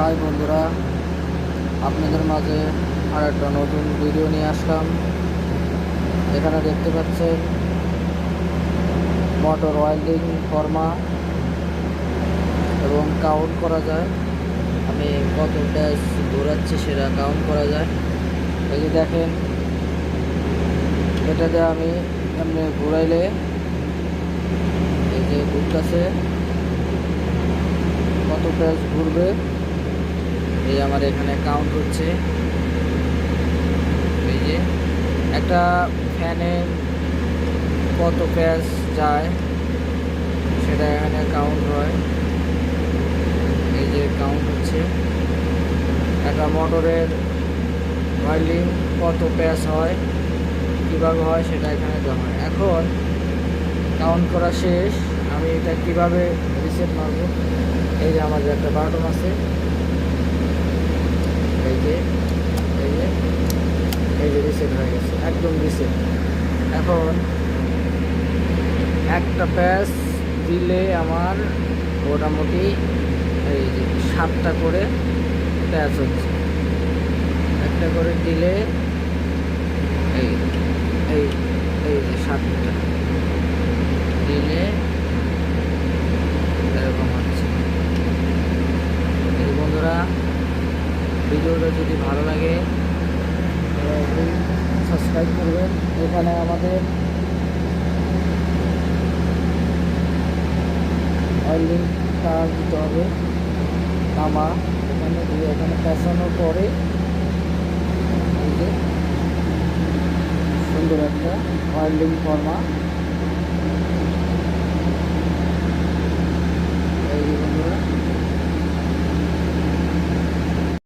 High বন্ধুরা, আপনাদের মাঝে আর একটা নতুন ভিডিও নিয়ে আসলাম। এখানে দেখতে পাচ্ছেন মোটর ওয়েল্ডিং ফর্মা এবং কাউন্ট করা যায়। আমি কত ড্যাশ ঘোরাচ্ছি সেটা কাউন্ট করা যায়। এই যে দেখেন, এটাতে আমি এমনি ঘুরাইলে এই যে ঘুরতেছে, কত প্যাচ ঘুরবে? এই আমার এখানে কাউন্ট হচ্ছে। এই যে, একটা ফ্যানে কত প্যাচ যায়, সেটা এখানে কাউন্ট হয়। এই যে কাউন্ট হচ্ছে। একটা মোটরের ওয়াইল্ডিং কত প্যাচ হয়, কীভাবে হয় সেটা এখানে দেওয়া হয়। এখন কাউন্ট করা শেষ। আমি এটা কীভাবে রিসেট মারবো? এই যে আমাদের একটা বাটন আছে এই যে এই যে এই যে রিসেট হয়ে গেছে, একদম রিসেট এখন একটা প্যাচ দিলে আমার মোটামুটি এই যে সাতটা করে প্যাচ হচ্ছে। একটা করে দিলে এই এই এই যে সাতটা দিলে এরকম হচ্ছে। এই বন্ধুরা, ভিডিওটা যদি ভালো লাগে সাবস্ক্রাইব করবেন। এখানে আমাদের অয়েলিং তার দিতে হবে। তামা, এখানে দিয়ে এখানে পেঁচানোর পরে সুন্দর একটা অয়েলিং ফর্মা।